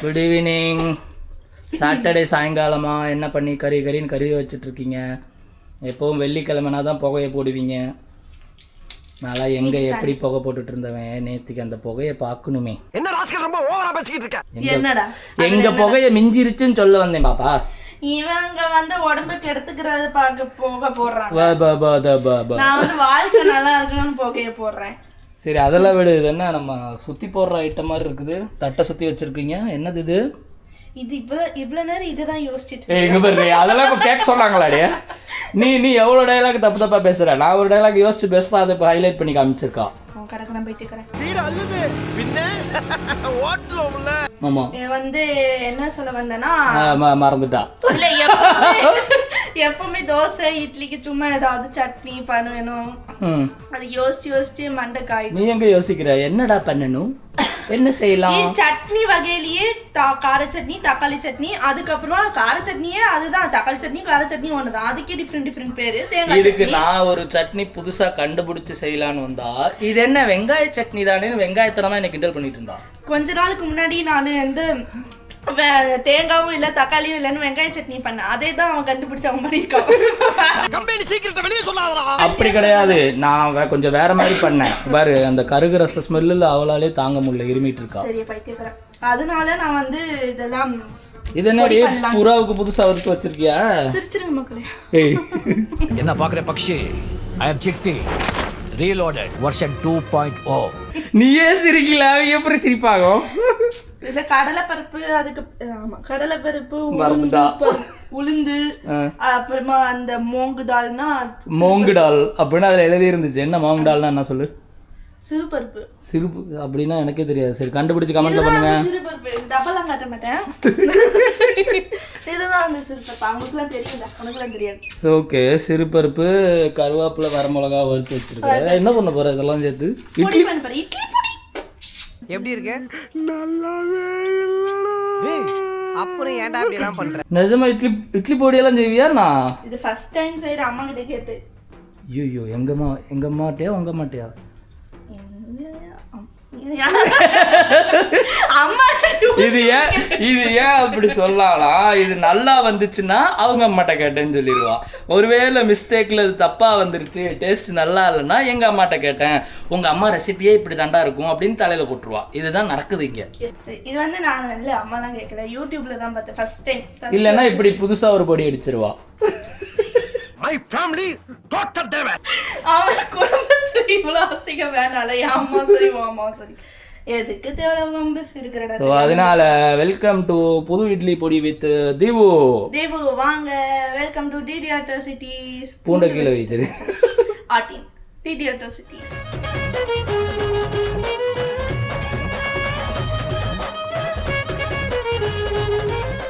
Good evening Saturday சாயங்காலமா என்ன பண்ணி கறி கறின்னு கறி வச்சுட்டு இருக்கீங்க எப்பவும் வெள்ளிக்கிழமைனா தான் புகையை போடுவீங்க. நான்லாம் எங்க எப்படி புகை போட்டுட்டு இருந்தவன் நேத்திக்கு அந்த புகையை பார்க்கணுமே. என்ன ராஸ்கல் ரொம்ப ஓவரா பேசிக்கிட்டு இருக்க? எங்க- என்னடா? எங்க புகையை மிஞ்சிருச்சுன்னு சொல்ல வந்தேன் பாப்பா. இவங்க வந்து உடம்பு கெடுத்துக்கிறது பார்க்க போக போடுறாங்க. ப, ப, ப, த, ப, ப. நான் வந்து வாழ்க்கை நல்லா இருக்கணும்னு புகைய போடுறேன். சரி அதெல்லாம் விடு. இது என்ன நம்ம சுத்தி போடுற ஐட்டம் மாதிரி இருக்குது. தட்டை சுத்தி வச்சிருக்கீங்க. என்னது இது? இது இவ்வளவு இவ்வளவு நேரம் இதுதான் யோசிச்சுட்டு ஏய் இங்க பாரு அதெல்லாம் இப்போ கேட்க சொன்னாங்களாடே. நீ நீ எவ்வளோ டைலாக் தப்பு தப்பா பேசுற? நான் ஒரு டைலாக் யோசிச்சு பேசுறேன் அதை இப்போ ஹைலைட் பண்ணி காமிச்சிருக்கா. வந்து என்ன சொல்ல வந்தேன்னா மறந்துட்டா. இல்ல எப்பவுமே தோசை இட்லிக்கு சும்மா ஏதாவது சட்னி பண்ணுவேணும் ம். அது யோசிச்சு யோசிச்சு மண்டை காய் நீ எங்க யோசிக்கிற? என்னடா பண்ணணும்? என்ன செய்யலாம்? சட்னி வகையிலேயே கார சட்னி தக்காளி சட்னி அதுக்கப்புறமா கார சட்னியே அதுதான். தக்காளி சட்னி கார சட்னி ஒண்ணுதான். அதுக்கே டிஃப்ரெண்ட் டிஃப்ரெண்ட் பேரு. தேங்காய் இதுக்கு நான் ஒரு சட்னி புதுசா கண்டுபிடிச்சு செய்யலான்னு வந்தா இது என்ன வெங்காய சட்னி தானேன்னு வெங்காயத்தனமா என்ன கிண்டல் பண்ணிட்டு இருந்தா? கொஞ்ச நாளுக்கு முன்னாடி நான் வந்து தேங்காவும் இல்ல தக்காளியும் இல்லைன்னு வெங்காய சட்னி பண்ணேன் அதே தான் அவன் கண்டுபிடிச்ச அவன் பண்ணிருக்கான் கம்பெனி சீக்கிரத்தை வெளியே சொல்லாதடா. அப்படி கிடையாது. நான் கொஞ்சம் வேற மாதிரி பண்ணேன். பாரு அந்த கருகு ரச ஸ்மெல்லில் அவளாலே தாங்க முடியல இருமிட்டு இருக்கா. சரி பைத்தியக்காரன். அதனால நான் வந்து இதெல்லாம் இது என்னடி? புறாவுக்கு புதுசா வறுத்து வச்சிருக்கியா? சிரிச்சிருங்க மக்களே. ஏய். என்ன பாக்குற பக்ஷி? I am Chitti reloaded version two point O நீயே சிரிக்கல அவங்க எப்படி சிரிப்பாகும் இது கடலை பருப்பு அதுக்கு ஆமா கடலை பருப்பு உளுந்து உளுந்து. அப்புறமா அந்த மோங்கு தால்னா மோங்கு டால் அப்படின்னு அதுல எழுதி இருந்துச்சு என்ன மோங்கு டால்னா என்ன சொல்லு? சிறு பருப்பு சிரிப்பு அப்படின்னா எனக்கே தெரியாது. சரி கண்டுபிடிச்சு கமெண்ட்ல பண்ணுங்க. சிறு பருப்பு டபலாம் காட்ட மாட்டேன். இதுதான் அந்த சிறு பருப்பு அவங்களுக்குலாம் தெரியல உனக்குலாம் தெரியாது. ஓகே சிறுபருப்பு கருவேப்பிலை வரமிளகா வறுத்து வச்சிருக்க என்ன பண்ண போற? இதெல்லாம் சேர்த்து. பொடி பண்ண பாரு இட்லி பொடி. எப்படி இருக்க? ஏய், அப்புறம் ஏன்டா இப்படி எல்லாம் பண்ற? நிஜமா இட்லி இட்லி பொடியெல்லாம் செய்வியா நான் இது ஃபர்ஸ்ட் டைம் செய்யற அம்மா கிட்ட. கேட்டு ஐயோ எங்கம்மா எங்க மாட்டியா உங்க மாட்டியா இது ஏன் இது ஏன் அப்படி சொல்லலாம் இது நல்லா வந்துச்சுன்னா அவங்க அம்மாட்ட கேட்டேன்னு சொல்லிடுவா ஒருவேளை மிஸ்டேக்ல இது தப்பா வந்துருச்சு டேஸ்ட் நல்லா இல்லைன்னா எங்க அம்மாட்ட கேட்டேன். உங்க அம்மா ரெசிபியே இப்படி தாண்டா இருக்கும் அப்படின்னு தலையில போட்டுருவா. இதுதான் நடக்குது இங்க. இது வந்து நான் இல்ல அம்மாலாம் கேட்கல. யூடியூப்ல தான் பார்த்தேன் ஃபர்ஸ்ட் டைம் இல்லைன்னா இப்படி புதுசா ஒரு பொடி அடிச்சிருவா. மை ஃபேமிலி டோட்டல் தேவை அவன் குடும்பத்துல இவ்வளவு அசிங்கம் வேணால அம்மா சரி அம்மா சரி. எதுக்கு தேவை இருக்கிற ஸோ அதனால வெல்கம் டு புது இட்லி பொடி வித் தீபு தேவு வாங்க. வெல்கம் டு டிடி அட்ராசிட்டிஸ் பூண்டை கீழே வைச்சிரு ஆர்டின் டிடி அட்ராசிட்டிஸ்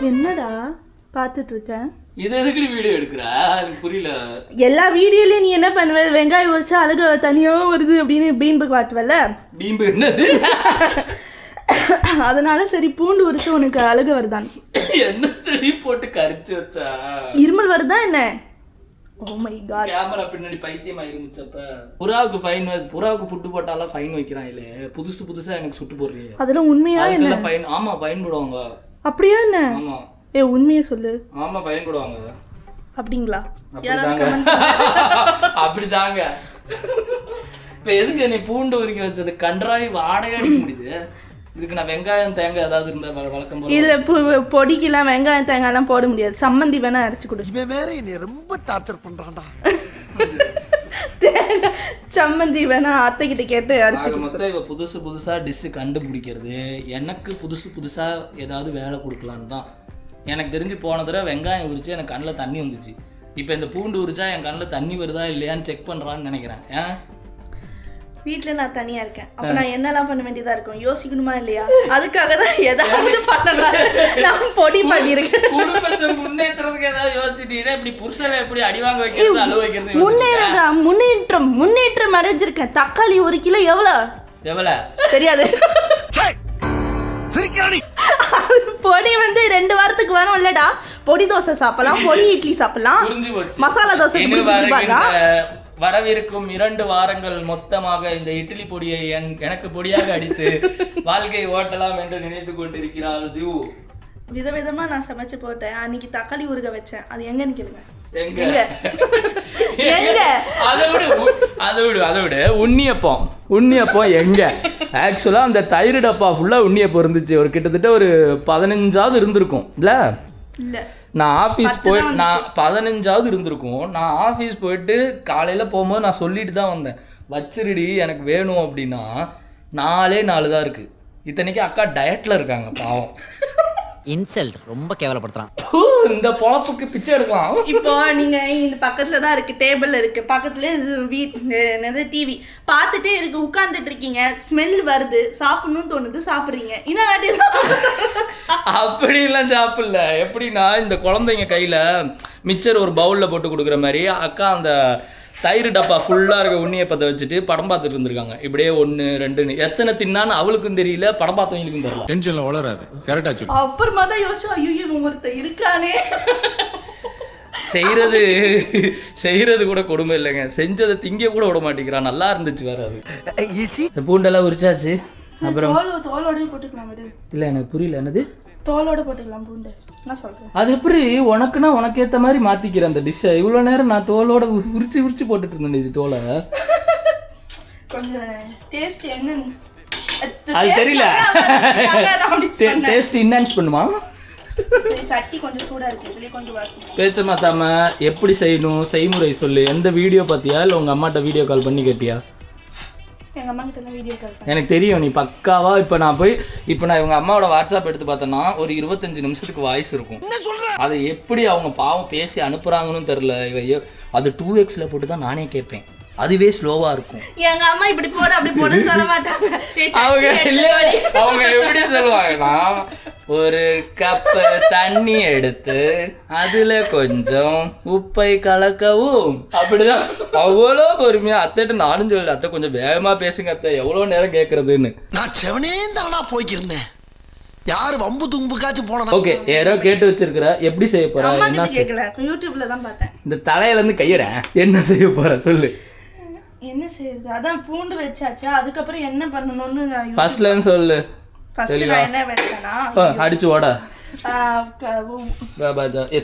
என்னடா? பார்த்துட்டு இருக்கேன் இது எதுக்கு வீடியோ எடுக்கிற? புரியல. எல்லா வீடியோலயும் நீ என்ன பண்ணுவ? வெங்காயம் வச்சு அழுக தனியா வருது அப்படின்னு பீன்பு காட்டுவல்ல? பீம்பு என்னது? அதனால சரி பூண்டு உரிச்சு உனக்கு அழுக வருதான். என்ன செடி போட்டு கரிச்சு வச்சா? இருமல் வருதா என்ன? Oh கேமரா பின்னாடி பைத்தியம் ஆயிருந்துச்சப்ப புறாவுக்கு ஃபைன் புறாவுக்கு புட்டு போட்டாலாம் ஃபைன் வைக்கிறான் இல்ல புதுசு புதுசா எனக்கு சுட்டு போடுறியே. அதெல்லாம் உண்மையா என்ன? அதுக்கெல்லாம் ஃபைன் ஆமா ஃபைன் போடுவாங்க. அப்படியா என்ன? ஆமா. ஏ உண்மையை சொல்லு. ஆமா ஃபைன் போடுவாங்க அப்படிங்களா? யாராவது அப்படிதாங்க. இப்ப எதுக்கு நீ பூண்டு உரிக்க வச்சது? கன்றாவி வாடகை அடிக்க முடியுது. இதுக்கு நான் வெங்காயம் தேங்காய் ஏதாவது இருந்தா வழக்கம் இதுல பொடிக்கெல்லாம் வெங்காயம் தேங்காய்லாம் போட முடியாது. சம்மந்தி வேணா அரைச்சு கொடு. இவன் வேற என்னை ரொம்ப டார்ச்சர் பண்றான்டா. தேங்காய் சம்மந்தி வேணா அத்தை கிட்ட கேட்டு அரைச்சு மொத்தம் இவ புதுசு புதுசா டிஷ் கண்டுபிடிக்கிறது. எனக்கு புதுசு புதுசா ஏதாவது வேலை கொடுக்கலான்னு தான். எனக்கு தெரிஞ்சு போன தடவை வெங்காயம் உரிச்சு எனக்கு கண்ணில் தண்ணி வந்துச்சு. இப்போ இந்த பூண்டு உரிச்சா என் கண்ணில் தண்ணி வருதா இல்லையான்னு செக் பண்றான்னு நினைக்கிறேன். ஏன் வீட்ல நான் தனியா இருக்கேன். அப்ப நான் என்னெல்லாம் பண்ண வேண்டியதா இருக்கும்? யோசிக்கணுமா இல்லையா? அதுக்காக தான் ஏதாவது பண்ணலாம். நான் பொடி பண்ணிருக்கேன். குடும்பத்தை முன்னேற்றத்துக்கு ஏதாவது யோசிச்சிட்டீங்கன்னா இப்படி புருஷனை எப்படி அடி வாங்க வைக்கிறது அழுவ வைக்கிறது? முன்னேறம் முன்னேற்றம் முன்னேற்றம் அடைஞ்சிருக்கேன். தக்காளி ஒரு கிலோ எவ்வளவு எவ்வளவு தெரியாது சிரிக்கிறானி பொடி வந்து ரெண்டு வாரத்துக்கு வரும் இல்லடா பொடி தோசை சாப்பிடலாம் பொடி இட்லி சாப்பிடலாம். மசாலா தோசை. வரவிருக்கும் இரண்டு வாரங்கள் மொத்தமாக இந்த இட்லி பொடியை என் எனக்கு பொடியாக அடித்து வாழ்க்கை ஓட்டலாம் என்று நினைத்து கொண்டிருக்கிறாள் திவு. விதவிதமா நான் சமைச்சு போட்டேன். அன்னைக்கு தக்காளி ஊறுக வச்சேன். அது எங்கன்னு கேளுங்க. எங்க? அதை விடு அதை விடு அதை விடு. உண்ணியப்பம் உண்ணியப்பம் எங்க? ஆக்சுவலா அந்த தயிர் டப்பா ஃபுல்லா உண்ணியப்பம் இருந்துச்சு. ஒரு கிட்டத்தட்ட ஒரு பதினஞ்சாவது இருந்திருக்கும். இல்ல? இல்ல. நான் ஆஃபீஸ் போய் நான் பதினஞ்சாவது இருந்திருக்கும். நான் ஆஃபீஸ் போயிட்டு காலையில் போகும்போது நான் சொல்லிட்டு தான் வந்தேன். வச்சிருடி எனக்கு வேணும் அப்படின்னா நாலே நாலு தான் இருக்குது இத்தனைக்கு அக்கா டயட்டில் இருக்காங்க பாவம். இன்சல்ட் ரொம்ப கேவலப்படுத்துறான். ஹூ, இந்த பொழப்புக்கு பிச்சை எடுக்கலாம். இப்போ நீங்க இந்த பக்கத்துல தான் இருக்கு டேபிள்ல இருக்கு. பக்கத்துல இது வீட் என்னது டிவி பார்த்துட்டே இருக்கு உட்கார்ந்துட்டு இருக்கீங்க. ஸ்மெல் வருது சாப்பிடணும்னு தோணுது சாப்பிடுறீங்க. இன்னும் வாட்டி அப்படிலாம் சாப்பிடல. எப்படின்னா இந்த குழந்தைங்க கையில் மிச்சர் ஒரு பவுலில் போட்டு கொடுக்குற மாதிரி அக்கா அந்த தயிர் டப்பா ஃபுல்லாக இருக்க உண்ணியப்பத்தை வச்சுட்டு படம் பார்த்துட்டு இருந்திருக்காங்க. இப்படியே ஒன்று ரெண்டுன்னு. எத்தனை தின்னான்னு அவளுக்கும் தெரியல படம் பார்த்தவங்களுக்கும் தெரியல. டென்ஷன்ல வளராது. கரெக்டா சொல்லு. அப்புறமா தான் யோசிச்சோம் ஐயோ ஒருத்தர் இருக்கானே. செய்கிறது செய்கிறது கூட கொடுமை இல்லைங்க. செஞ்சதை திங்க கூட விட மாட்டேங்கிறான். நல்லா இருந்துச்சு வேற அது. பூண்டெல்லாம் உரிச்சாச்சு. அப்புறம் இல்லை எனக்கு புரியல. என்னது? தோலோட போட்டுக்கலாம் பூண்டு. நான் சொல்றேன் அது எப்படி? உனக்குன்னா உனக்கு ஏற்ற மாதிரி மாற்றிக்கிறேன் அந்த டிஷ்ஷை இவ்வளோ நேரம் நான் தோலோட உரி- உரிச்சு உரிச்சு போட்டுட்டு இருந்தேன் இது தோலை. கொஞ்சம் டேஸ்ட் என்னன்னு அது தெரியல. டேஸ்ட் இன்ஹான்ஸ் பண்ணுமா? பேச்ச மாத்தாம எப்படி செய்யணும்? செய்முறை சொல்லு. எந்த வீடியோ பார்த்தியா இல்லை உங்கள் அம்மாட்ட வீடியோ கால் பண்ணி கேட்டியா? எங்க அம்மா கிட்ட வீடியோ கால் எனக்கு தெரியும் நீ பக்காவா இப்போ நான் போய் இப்போ நான் இவங்க அம்மாவோட வாட்ஸ்அப் எடுத்து பார்த்தேன்னா ஒரு இருபத்தஞ்சு நிமிஷத்துக்கு வாய்ஸ் இருக்கும். அதை எப்படி அவங்க பாவம் பேசி தெரில. இவ எ- அது டூ எக்ஸில் போட்டு தான் நானே கேட்பேன். அதுவே ஸ்லோவாக இருக்கும். எங்க அம்மா இப்படி போடு அப்படி போடுன்னு சொல்ல மாட்டாங்க. அவங்க. அவங்க எப்படி சொல்லுவாங்கன்னா ஒரு கப் தண்ணி எடுத்து அதுல கொஞ்சம் உப்பை கலக்கவும். அப்படிதான். அவ்வளோ பொறுமையா அத்தைட்ட நானும் சொல்லல அத்தை கொஞ்சம் வேகமா பேசுங்க அத்தை எவ்வளவு நேரம் கேக்குறதுன்னு. நான் செவனே தானா போய்க்கிருந்தேன். யாரு வம்பு தும்புக்காச்சும் போனா ஓகே யாரோ கேட்டு வச்சிருக்கிற எப்படி செய்ய போற என்ன யூடியூப்ல தான் பார்த்தேன். இந்த தலையில இருந்து கையிறேன் என்ன செய்ய போற சொல்லு. என்ன செய்யுது அதான் பூண்டு வச்சாச்சு? அதுக்கப்புறம் என்ன பண்ணணும்னு நான் சொல்லு. ஃபர்ஸ்ட். நான் என்ன ஆ, அடிச்சு ஓட.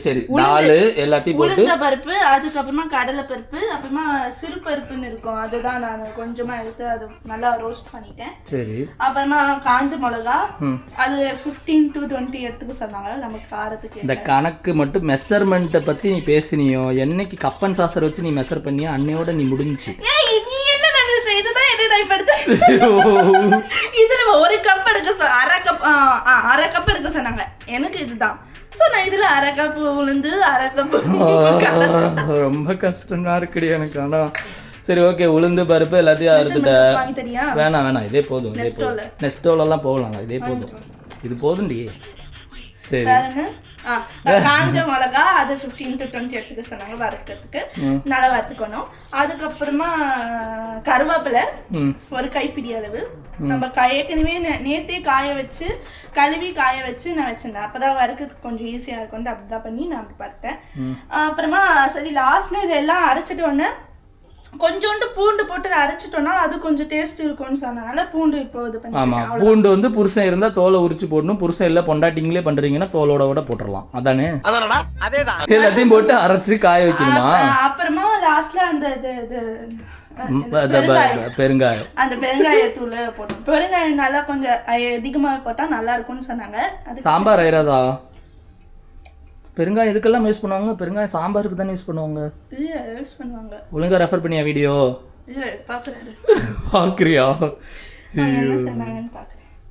சரி நாலு எல்லாத்தையும் போட்டு. பருப்பு அதுக்கப்புறமா கடலை பருப்பு அப்புறமா சிறு பருப்புன்னு இருக்கும். அதுதான் நான் கொஞ்சமா எடுத்து அது நல்லா ரோஸ்ட் பண்ணிட்டேன். சரி. அப்புறமா காஞ்ச மிளகா. அது 15 டு டுவெண்ட்டி எடுத்துக்க சொன்னாங்க. நமக்கு காரத்துக்கு இந்த கணக்கு மட்டும் மெஷர்மெண்ட்டை பற்றி நீ பேசினியோ? என்னைக்கு கப்பன் சாசர் வச்சு நீ மெஷர் பண்ணியோ? அன்னையோட நீ முடிஞ்சுச்சு. ஏய் நீ என்ன நினைச்ச? இதுதான் என்ன நான் இப்ப எடுத்தேன் இதுல ஒரு கப் எடுக்க அரை கப் அரை கப் எடுக்க சொன்னாங்க. எனக்கு இதுதான். சோ நான் இதுல அரை கப் உளுந்து அரை கப் ரொம்ப கஷ்டமா இருக்குடி எனக்கு ஆனா. சரி ஓகே உளுந்து பருப்பு எல்லாத்தையும் அறுத்துட்ட. வேணாம் வேணாம் இதே போதும் நெஸ்டோலெல்லாம் போகலாங்க இதே போதும். இது போதும்டி. சரி. காஞ்ச மிளகா அது 15 டு டுவெண்ட்டி எடுத்துக்க சொன்னாங்க வறுக்கிறதுக்கு. நல்லா வறுத்துக்கணும். அதுக்கப்புறமா கருவேப்பிலை ஒரு கைப்பிடி அளவு. நம்ம ஏற்கனவே நேத்தே காய வச்சு கழுவி காய வச்சு நான் வச்சிருந்தேன். அப்பதான் வறுக்கிறதுக்கு கொஞ்சம் ஈஸியா இருக்கும்னு அப்படிதான் பண்ணி நான் அப்படி பார்த்தேன் அப்புறமா சரி லாஸ்ட்ல இதெல்லாம் அரைச்சிட்டு உடனே கொஞ்சோண்டு பூண்டு போட்டு அரைச்சிட்டோம்னா அது கொஞ்சம் டேஸ்ட் இருக்கும்னு சொன்னனால பூண்டு இப்போ இது ஆமா. பண்ணி பூண்டு வந்து புருஷன் இருந்தா தோலை உரிச்சு போடணும். புருஷன் இல்ல பொண்டாட்டிங்களே பண்றீங்கன்னா தோலோட கூட போட்டுடலாம் அதானே? அதானடா? அதேதான். எல்லாத்தையும் போட்டு அரைச்சு காய வைக்கணுமா? அப்புறமா லாஸ்ட்ல அந்த இது இது பெருங்காயம். பெருங்காயம். அந்த பெருங்காயத்தூள் போட்டோம். பெருங்காயம் நல்லா கொஞ்சம் அதிகமாக போட்டா நல்லா இருக்கும்னு சொன்னாங்க. அது சாம்பார் ஐராதா பெருங்காயம் எதுக்கெல்லாம் யூஸ் பண்ணுவாங்க? பெருங்காயம் சாம்பாருக்கு தானே யூஸ் பண்ணுவாங்க? இல்ல யூஸ் பண்ணுவாங்க. ஒழுங்கா ரெஃபர் பண்ணியா வீடியோ இல்ல பாக்குறாரு பார்க்குறியா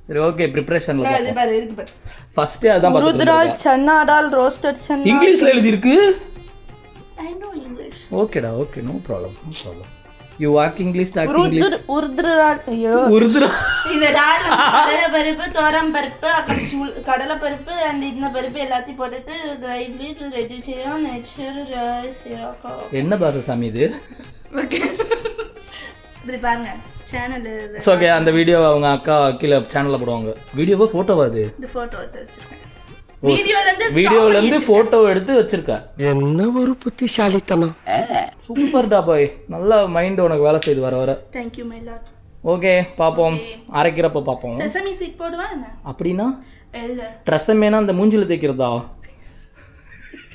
சரி ஓகே ப்ரிப்பரேஷனில் இது பாரு இருக்கு பாரு. ஃபர்ஸ்டே அதான் ருத்ரால் சன்னா டால் ரோஸ்டட் சன்னா. இங்கிலீஷ்ல எழுதியிருக்கு? ஐ நோ இங்கிலீஷ் ஓகேடா okay no problem no problem you walk English talk English உருதுர் உருதுரால் ஐயோ. உருதுரா இந்த டால் கடலை பருப்பு தோரம் பருப்பு அப்புறம் சுள்- கடலை பருப்பு அந்த இந்த பருப்பு எல்லாத்தையும் போட்டுட்டு கிரைட்லி ரெடி செய்யும் நெச்சர் சீரகம் என்ன பாச சாமி இது? இப்படி பாருங்க. சேனல் இது. ஓகே அந்த வீடியோ அவங்க அக்கா கீழே சேனலில் போடுவாங்க. வீடியோவா ஃபோட்டோவா அது? இந்த போட்டோ எடுத்து வச்சிருக்கேன். வீடியோல இருந்து வீடியோல இருந்து ஃபோட்டோ எடுத்து வச்சிருக்கா. என்ன ஒரு புத்திசாலித்தனம். சூப்பர்டா பாய் நல்லா மைண்ட் உனக்கு வேலை செய்து வர வர. தேங்க்யூ மை லாட் ஓகே பார்ப்போம் அரைக்கிறப்ப பார்ப்போம் செசமி சீட் போடுவா என்ன? அப்படின்னா? ட்ரெஸ்ஸமேனா அந்த மூஞ்சில தைக்கிறதா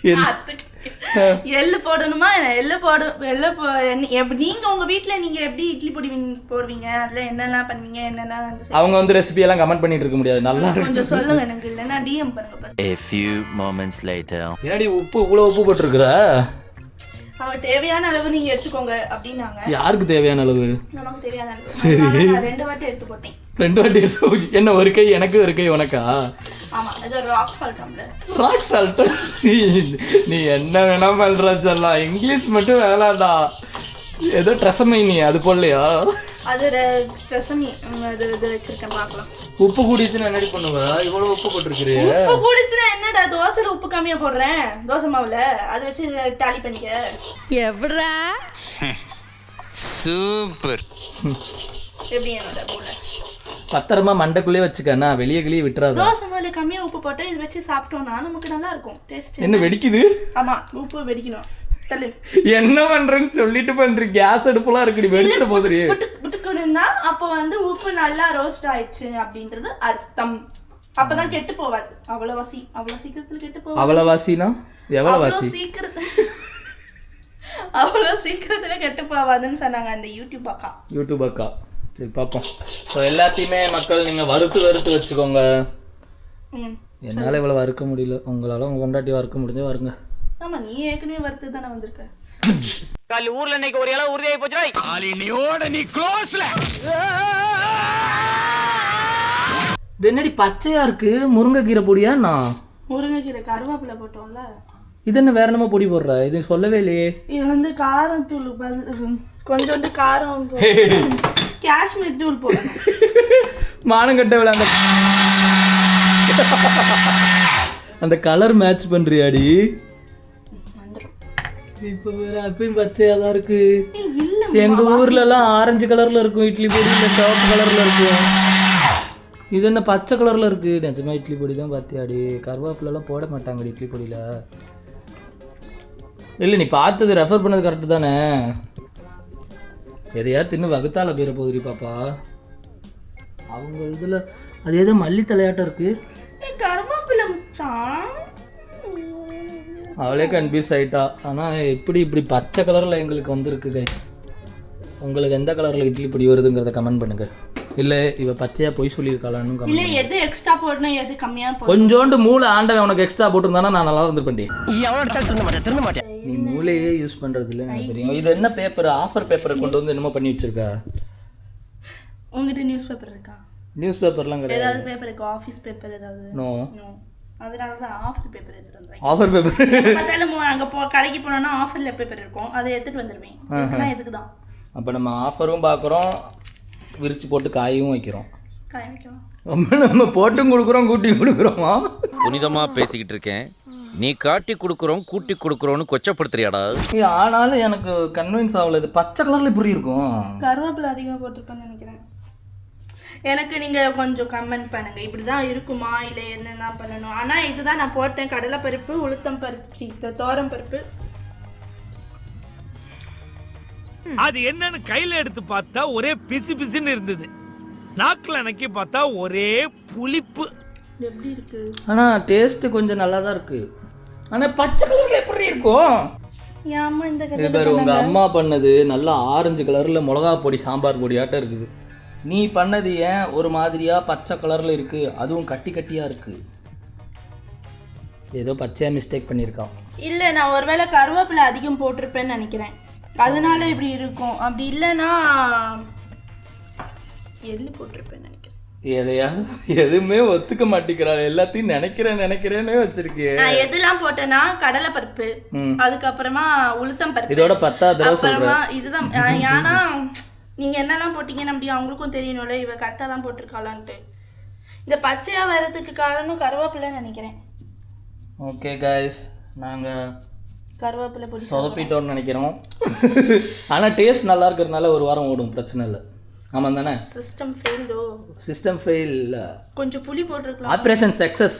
அதுக்கு எள்ளு போடணுமா? என்ன எள்ளு போடு எள்ளு போ நீங்க உங்க வீட்ல நீங்க எப்படி இட்லி பொடி போடுவீங்க? அதுல என்னெல்லாம் பண்ணுவீங்க? செய்- அவங்க வந்து ரெசிபி எல்லாம் கமெண்ட் பண்ணிட்டு இருக்க முடியாது. நல்லா கொஞ்சம் சொல்லுங்க எனக்கு. இல்லைன்னா டிஎம் பண்ணுங்க. A few moments later. என்னடி உப்பு இவ்வளோ உப்பு போட்டிருக்கிற? அவங்க தேவையான அளவு நீங்க எடுத்துக்கோங்க அப்படின்னாங்க. யாருக்கு தேவையான அளவு? நமக்கு தேவையான அளவு. நான் ரெண்டு வாட்டி எடுத்து போட்டேன். ரெண்டு வாட்டி என்ன ஒரு கை எனக்கு ஒரு கை உனக்கா? ஆமா இது rock salt tumbler rock salt நீ என்ன வேணா பண்ற சொல்லலாம் இங்கிலீஷ் மட்டும் வேணாம்டா ஏதோ ட்ரெஸ்ஸமை நீ அது போடலையா? அது உப்பு கூடிச்சுன்னா என்னடி பண்ணுவ? இவ்வளவு உப்பு போட்டிருக்கிறீ உப்பு கூடிச்சுன்னா என்னடா தோசைல உப்பு கம்மியா போடுறேன்? தோசை மாவுல? அதை வச்சு டாலி பண்ணிக்க. Super. எப்படி என்னோட பத்திரமா மண்டைக்குள்ளே வச்சுக்கண்ணா வெளியே கிளியே விட்டுறாத. தோசை மாவுல கம்மியா உப்பு போட்டு இது வச்சு சாப்பிட்டோம்னா நமக்கு நல்லா இருக்கும் டேஸ்ட் என்ன வெடிக்குது? ஆமா உப்பு வெடிக்கணும். தள்ளு. என்ன பண்றேன்னு சொல்லிட்டு பண்ற கேஸ் அடுப்புலாம் இருக்குடி வெடிச்சிட போதுரி புட்டு புட்டுக்குன்னு அப்போ வந்து உப்பு நல்லா ரோஸ்ட் ஆயிடுச்சு அப்படின்றது அர்த்தம். அப்பதான் கெட்டு போவாது. அவ்வளவு வசி அவ்வளவு சீக்கிரத்துல கெட்டு போவாது. அவ்வளோ வாசினா? எவ்வளோ அவ்வளோ வாசி? சீக்கிரத்துல அவ்வளோ சீக்கிரத்துல கெட்டு போவாதுன்னு சொன்னாங்க அந்த யூடியூப் அக்கா. யூடியூப் அக்கா. சரி பார்ப்போம் ஸோ எல்லாத்தையுமே மக்கள் நீங்கள் வறுத்து வறுத்து வச்சுக்கோங்க. ம். என்னால் இவ்வளோ வறுக்க முடியல. உங்களால் உங்கள் கொண்டாட்டி வறுக்க முடிஞ்சா வருங்க. ஆமா நீ ஏற்கனவே வறுத்து தானே வந்திருக்க. ஊர்ல இன்னைக்கு ஒரு இளவு உறுதியாகி போச்சுடா. இது என்னடி பச்சையாக இருக்கு? முருங்கைக்கீரை பொடியா நான் முருங்கைக்கீரை கருவேப்பிலை போட்டோம்ல. இது என்ன வேற என்னமோ பொடி போடுற? இது சொல்லவே இல்லையே. இது வந்து காரம் தூள் கொஞ்சோண்டு காரம் காஷ்மீர் தூள் போடணும் மானங்கட்ட விழா அந்த அந்த கலர் மேட்ச் பண்றியாடி? வந்துடும் இப்போ வேற அப்பயும் பச்சையாக தான் இருக்கு எங்க ஊர்ல எல்லாம் ஆரஞ்சு கலர்ல இருக்கும் இட்லி பொடி இல்ல சிவப்பு கலர்ல இருக்கும் இது என்ன பச்சை கலர்ல இருக்கு? நிஜமா இட்லி பொடி தான் பாத்தியாடி. கருவேப்பிலை எல்லாம் போட மாட்டாங்கடி இட்லி பொடியில. இல்ல நீ பார்த்தது ரெஃபர் பண்ணது கரெக்ட் தானே? எதையா தின்னு வகுத்தால பேர போதுரி பாப்பா. அவங்க இதுல அது ஏதோ மல்லி தலையாட்டம் இருக்கு. கருவேப்பிலை அவளே கன்ஃபியூஸ் ஆயிட்டா. ஆனா எப்படி இப்படி பச்சை கலர்ல எங்களுக்கு வந்திருக்கு கைஸ் உங்களுக்கு எந்த கலர்ல இட்லி பொடி வருதுங்கிறத கமெண்ட் பண்ணுங்க. இல்ல இவ பச்சையா பொய் சொல்லியிருக்காளான்னு இல்ல எது எக்ஸ்ட்ரா போடணும் எது கம்மியா போடணும் கொஞ்சோண்டு மூளை ஆண்டவன் உனக்கு எக்ஸ்ட்ரா போட்டிருந்தானா நான் நல்லா இருந்திருப்பேன் எவ்வளோ திருந்த மாட்டேன் திருந்த மாட்டேன். நீ மூளையே யூஸ் பண்றது இல்லை எனக்கு தெரியும். இது என்ன பேப்பர் ஆஃபர் பேப்பரை கொண்டு வந்து என்னமோ பண்ணி வச்சிருக்கா? உங்ககிட்ட நியூஸ் பேப்பர் இருக்கா? நியூஸ் பேப்பர்லாம் கிடையாது. ஏதாவது பேப்பர் இருக்கா? ஆஃபீஸ் பேப்பர் ஏதாவது? நோ நோ அதனால தான் ஆஃபர் பேப்பர் எடுத்துட்டு வந்துடுறேன் ஆஃபர் பேப்பர் பார்த்தாலும் அங்கே போ கடைக்கு போனோம்னா ஆஃபர்ல பேப்பர் இருக்கும். அதை எடுத்துட்டு வந்துடுவேன் இதுனா இதுக்கு தான் அப்போ நம்ம ஆஃபரும் பார்க்குறோம். விரிச்சு போட்டு காயவும் வைக்கிறோம். ரொம்ப நம்ம போட்டும் கொடுக்குறோம் கூட்டியும் கொடுக்குறோமா? புனிதமா பேசிக்கிட்டு இருக்கேன். நீ காட்டி கொடுக்குறோம் கூட்டி கொடுக்குறோன்னு கொச்சப்படுத்துறியாடா? ஆனாலும் எனக்கு கன்வின்ஸ் ஆகல. இது பச்சை கலர்ல இப்படி இருக்கும்? கருவேப்பிலை அதிகமாக போட்டிருப்பேன்னு நினைக்கிறேன். எனக்கு நீங்க கொஞ்சம் கமெண்ட் பண்ணுங்க. இப்படிதான் இருக்குமா? இல்லை என்னென்ன பண்ணணும்? ஆனா இதுதான் நான் போட்டேன். கடலைப்பருப்பு உளுத்தம் பருப்பு சி, இந்த தோரம் பருப்பு. அது என்னன்னு கையில எடுத்து பார்த்தா ஒரே பிசு பிசுன்னு இருந்தது. நாக்குல நக்கி பார்த்தா ஒரே புளிப்பு. எப்படி இருக்கு? ஆனா டேஸ்ட் கொஞ்சம் நல்லா தான் இருக்கு. ஆனா பச்சை கலர்ல எப்படி இருக்கும்? ஏமா இந்த இது கலர் பாரு உங்க அம்மா பண்ணது நல்லா ஆரஞ்சு கலர்ல மிளகா பொடி சாம்பார் பொடியாட்டம் இருக்குது. நீ பண்ணது ஏன் ஒரு மாதிரியா பச்சை கலர்ல இருக்கு? அதுவும் கட்டி கட்டியா இருக்கு. ஏதோ பச்சையா மிஸ்டேக் பண்ணியிருக்கான். இல்லை நான் ஒருவேளை கருவேப்பிலை அதிகம் போட்டிருப்பேன்னு நினைக்கிறேன். அதனால இப்படி இருக்கும். அப்படி இல்லைன்னா எள்ளு போட்டிருப்பேன்னு நினைக்கிறேன். எதையா எதுவுமே ஒத்துக்க மாட்டேங்கிறாள். எல்லாத்தையும் நினைக்கிறேன் நினைக்கிறேன்னே வச்சிருக்கியே. நான் எதெல்லாம் போட்டேன்னா கடலை பருப்பு. அதுக்கப்புறமா உளுத்தம் பருப்பு இதோட பத்தாவது அப்புறமா இதுதான். ஏன்னா நீங்க என்னெல்லாம் போட்டீங்கன்னு அப்படி அவங்களுக்கும் தெரியணும்ல. இவ கரெக்டாக தான் போட்டிருக்காளான்ட்டு. இந்த பச்சையா வர்றதுக்கு காரணம் கருவேப்பிலைன்னு நினைக்கிறேன். ஓகே காய்ஸ் நாங்க கருவேப்பிலை பொடி சொதப்பிட்டோம்னு நினைக்கிறோம். ஆனா டேஸ்ட் நல்லா இருக்கிறதுனால ஒரு வாரம் ஓடும் பிரச்சனை இல்லை. ஆமாம் தானே? சிஸ்டம் ஃபெயில்டோ சிஸ்டம் ஃபெயில் கொஞ்சம் புளி போட்டிருக்கலாம். ஆப்ரேஷன் சக்ஸஸ்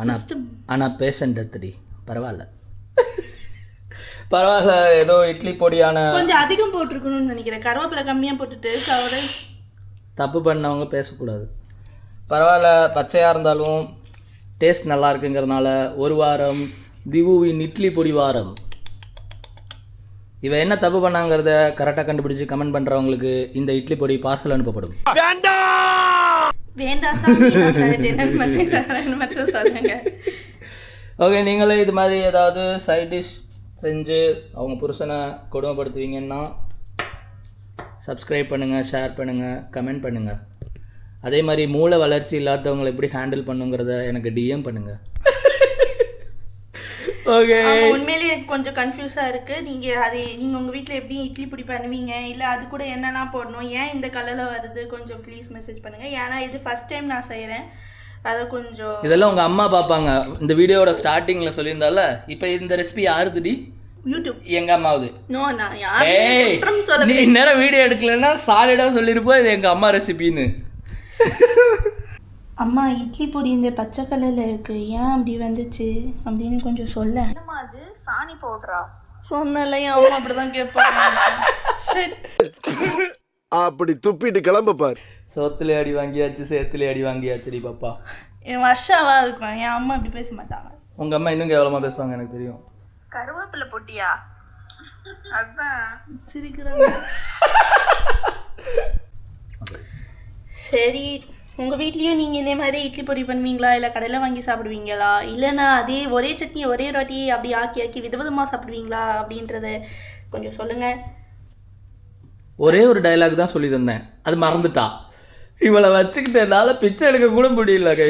ஆனால். ஆனால் பேஷண்ட் டெத்துடி பரவாயில்ல. பரவாயில்ல ஏதோ இட்லி பொடியான கொஞ்சம் அதிகம் போட்டிருக்கணும்னு நினைக்கிறேன். கருவேப்பிலை கம்மியா போட்டுட்டு கவரை தப்பு பண்ணவங்க பேசக்கூடாது. பரவாயில்ல பச்சையாக இருந்தாலும் டேஸ்ட் நல்லா இருக்குங்கிறதுனால ஒரு வாரம் திவுவின் இட்லி பொடி வாரம். இவ என்ன தப்பு பண்ணாங்கிறத கரெக்டாக கண்டுபிடிச்சு கமெண்ட் பண்ணுறவங்களுக்கு இந்த இட்லி பொடி பார்சல் அனுப்பப்படும். ஓகே நீங்களே இது மாதிரி ஏதாவது சைட் டிஷ் செஞ்சு அவங்க புருஷனை கொடுமைப்படுத்துவீங்கன்னா சப்ஸ்கிரைப் பண்ணுங்கள் ஷேர் பண்ணுங்கள் கமெண்ட் பண்ணுங்கள் அதே மாதிரி மூளை வளர்ச்சி இல்லாதவங்களை எப்படி ஹேண்டில் பண்ணுங்கிறத எனக்கு டிஎம் பண்ணுங்கள் ஓகே உண்மையிலேயே எனக்கு கொஞ்சம் கன்ஃபியூஸா இருக்கு. நீங்க அது நீங்க உங்க வீட்ல எப்படி இட்லி பொடி பண்ணுவீங்க? இல்ல அது கூட என்னெல்லாம் போடணும்? ஏன் இந்த கலர்ல வருது? கொஞ்சம் ப்ளீஸ் மெசேஜ் பண்ணுங்க. ஏன்னா இது ஃபர்ஸ்ட் டைம் நான் செய்றேன். அதை கொஞ்சம் இதெல்லாம் உங்கள் அம்மா பார்ப்பாங்க இந்த வீடியோவோட ஸ்டார்டிங்கில் சொல்லியிருந்தால இப்போ இந்த ரெசிபி யாருதுடி? யூடியூப் எங்கள் அம்மாவுது. நோ நான் சொல்ல நீ இந்நேரம் வீடியோ எடுக்கலைன்னா சாலிடாக சொல்லியிருப்போம் இது எங்கள் அம்மா ரெசிபின்னு அம்மா இட்லி பொடி இந்த பச்சை கலர்ல இருக்கு. ஏன் அப்படி வந்துச்சு? அப்படின்னு கொஞ்சம் சொல்ல. என்னம்மா அது? சாணி பவுடரா சொன்னல என் அம்மா அப்படிதான் கேட்பாங்க. சரி. அப்படி துப்பிட்டு கிளம்ப பாரு. சோத்துல அடி வாங்கியாச்சு சேத்துல அடி வாங்கியாச்சுடி பாப்பா. என் வருஷாவா இருக்கும். என் அம்மா அப்படி பேச மாட்டாங்க. உங்கள் அம்மா இன்னும் கேவலமாக பேசுவாங்க எனக்கு தெரியும். கருவேப்பிலை பொட்டியா? அதான். சிரிக்கிறாங்க. சரி. உங்கள் வீட்லேயும் நீங்கள் இதே மாதிரி இட்லி பொடி பண்ணுவீங்களா? இல்லை கடையில் வாங்கி சாப்பிடுவீங்களா? இல்லைன்னா அதே ஒரே சட்னி ஒரே ரொட்டி அப்படி ஆக்கி ஆக்கி விதவிதமாக சாப்பிடுவீங்களா? அப்படின்றத கொஞ்சம் சொல்லுங்கள் ஒரே ஒரு டயலாக் தான் சொல்லி தந்தேன் அது மறந்துட்டா. இவளை வச்சுக்கிட்டனால பிச்சை எடுக்க கூட முடியல கை